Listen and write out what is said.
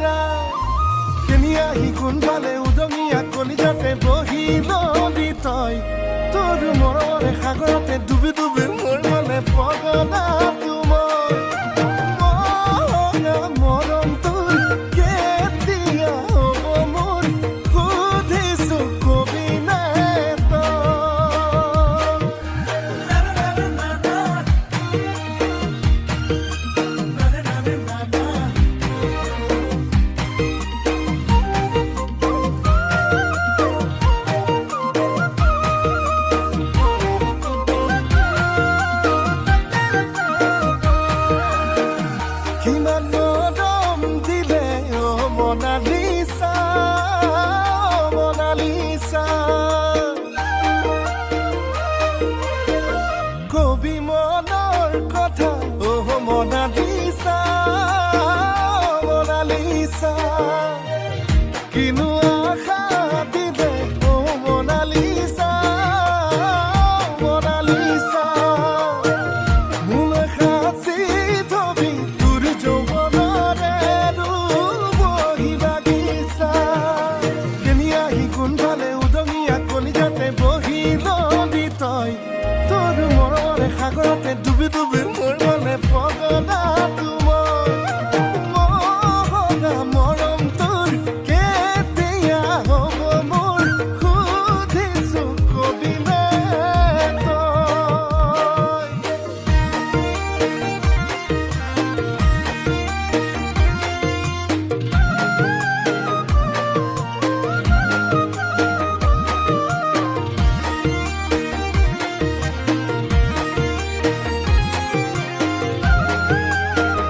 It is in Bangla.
যায়। কেনিয়া হিগুণ ভালে উদঙীয়া কলিজাতে বহিল বিতয় তোর মৰমৰে সাগৰতে ডুবি ডুবি মোৰ মনে পগলা। মোনালিসা মোনালিসা কিনু আশা দিবে ও মোনালিসা মোনালিসা মূল খাসি থবি তোর যৌবনরে রূপ বাগিচা কেনি আহি কোনফালে উদঙীয়া কলিজাতে বহিল দি তই তোর মৰমৰে সাগৰতে ডুবি ডুবি